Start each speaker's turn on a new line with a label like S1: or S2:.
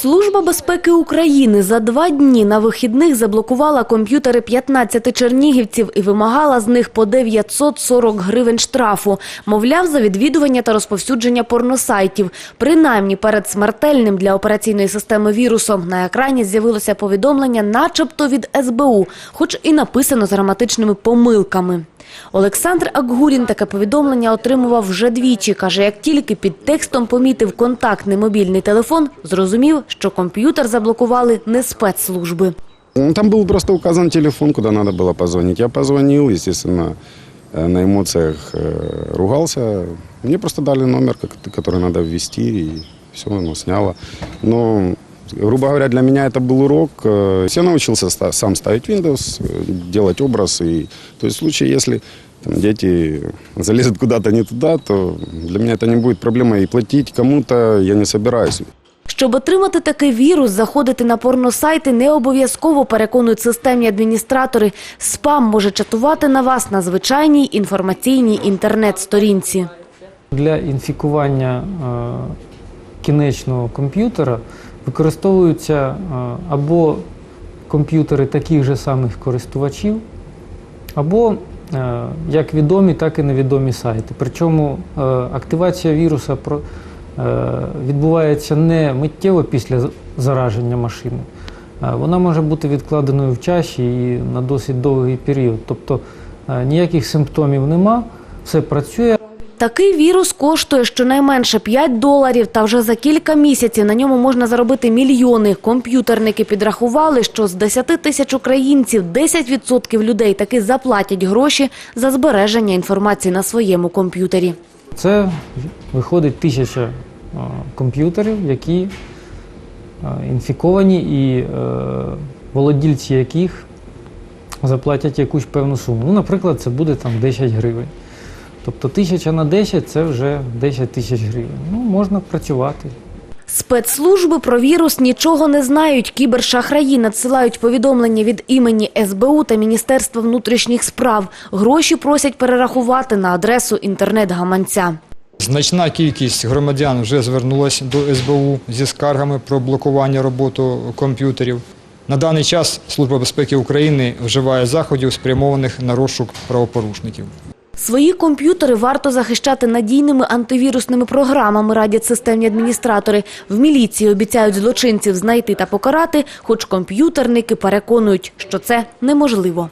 S1: Служба безпеки України за два дні на вихідних заблокувала комп'ютери 15 чернігівців і вимагала з них по 940 гривень штрафу. Мовляв, за відвідування та розповсюдження порносайтів. Принаймні перед смертельним для операційної системи вірусом на екрані з'явилося повідомлення начебто від СБУ, хоч і написано з граматичними помилками. Олександр Акгурін таке повідомлення отримував вже двічі. Каже, як тільки під текстом помітив контактний мобільний телефон, зрозумів, що комп'ютер заблокували не спецслужби.
S2: Ну, Там был просто указан телефон, куда надо было позвонить. Я позвонил, естественно, э, на эмоциях э, ругался. Мне просто дали номер, как- который надо ввести, и все, оно сняло. Но, грубо говоря, для меня это был урок. Э, Я научился ста- сам ставить Windows, э, делать образ. И, то есть в случае, если там, дети залезут куда-то не туда, то для меня это не будет проблемой. И платить кому-то я не собираюсь.
S1: Щоб отримати такий вірус, заходити на порносайти не обов'язково переконують системні адміністратори. Спам може чатувати на вас на звичайній інформаційній інтернет-сторінці.
S3: Для інфікування е, кінечного комп'ютера використовуються е, або комп'ютери таких же самих користувачів, або е, як відомі, так і невідомі сайти. Причому е, активація віруса відбувається не миттєво після зараження машини. Вона може бути відкладеною в часі і на досить довгий період. Тобто ніяких симптомів нема, все працює.
S1: Такий вірус коштує щонайменше 5 доларів, та вже за кілька місяців на ньому можна заробити мільйони. Комп'ютерники підрахували, що з 10 тисяч українців 10% людей таки заплатять гроші за збереження інформації на своєму комп'ютері.
S3: Це виходить тисяча е, комп'ютерів, які е, інфіковані і е, володільці яких заплатять якусь певну суму. Ну, наприклад, це буде там 10 гривень. Тобто тисяча на 10 це вже 10 тисяч гривень. Ну, можна працювати.
S1: Спецслужби про вірус нічого не знають. Кібершахраї надсилають повідомлення від імені СБУ та Міністерства внутрішніх справ. Гроші просять перерахувати на адресу інтернет-гаманця.
S4: Значна кількість громадян вже звернулася до СБУ зі скаргами про блокування роботи комп'ютерів. На даний час Служба безпеки України вживає заходів, спрямованих на розшук правопорушників.
S1: Свої комп'ютери варто захищати надійними антивірусними програмами, радять системні адміністратори. В міліції обіцяють злочинців знайти та покарати, хоч комп'ютерники переконують, що це неможливо.